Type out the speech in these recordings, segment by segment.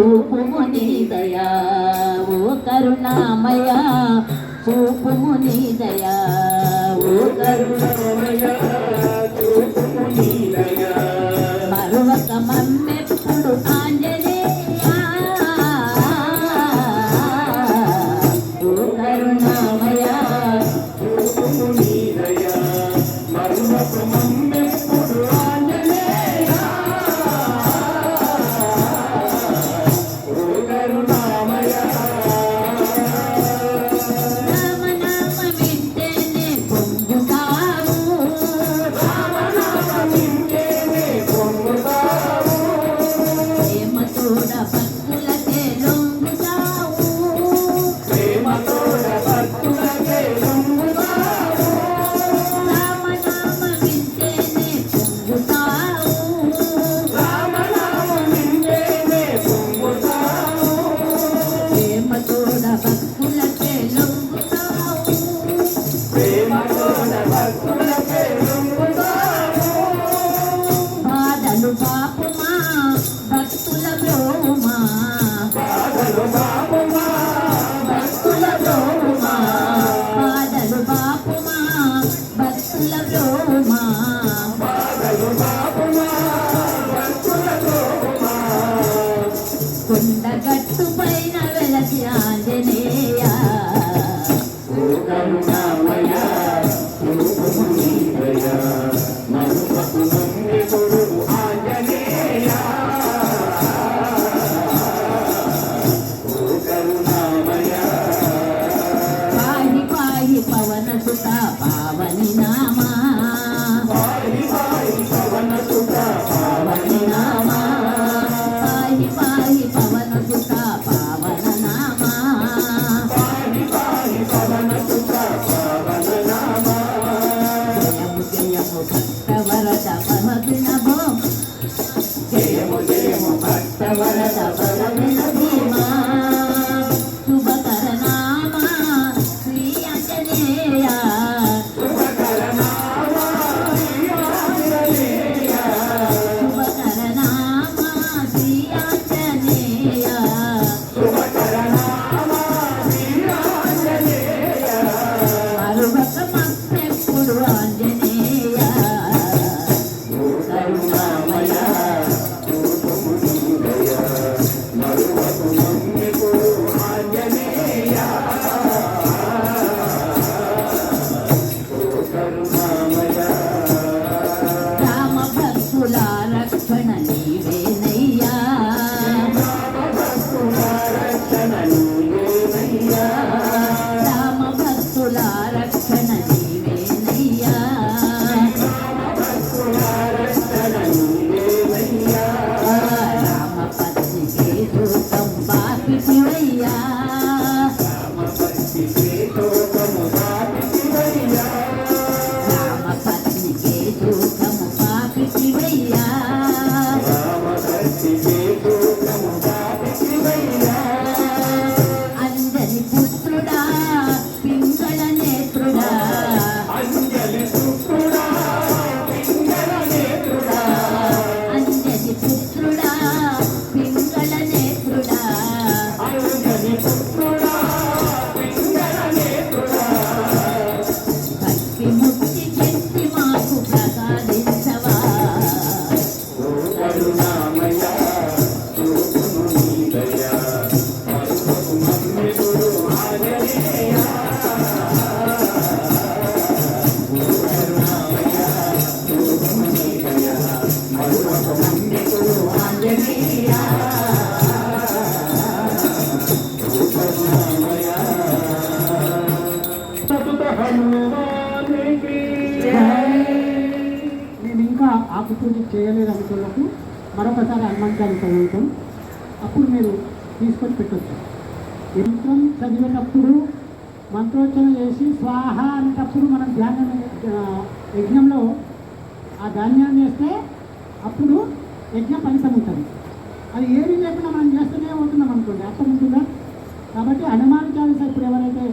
చూపుము నీ దయా ఓ కరుణామయ చూపుము నీ దయా. బ్రోమా కొండగట్టు 你是唯 నేను ఇంకా ఆపర్చునిటీ చేయలేదు అనుకున్నప్పుడు మరొకసారి హనుమంతాన్ని చదువుతాం. అప్పుడు మీరు తీసుకొని పెట్టచ్చు. మంత్రం చదివేటప్పుడు మంత్రోచ్చరణ చేసి స్వాహ అనేటప్పుడు మనం ధ్యానం యజ్ఞంలో ఆ ధాన్యాన్ని వేస్తే అప్పుడు యజ్ఞ ఫలితం ఉంటుంది. అది ఏమీ లేకుండా మనం చేస్తూనే ఉంటున్నాం అనుకోండి అర్థం ఉంటుందా? కాబట్టి హనుమాన్ చాలీసా ఇప్పుడు ఎవరైతే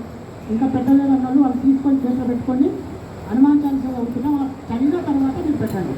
ఇంకా పెట్టలేదన్న వాళ్ళు వాళ్ళు తీసుకొని చేతిలో పెట్టుకొని హనుమాన్ చాలీసా చదువుతున్నా వాళ్ళు చదివిన తర్వాత మీరు పెట్టండి.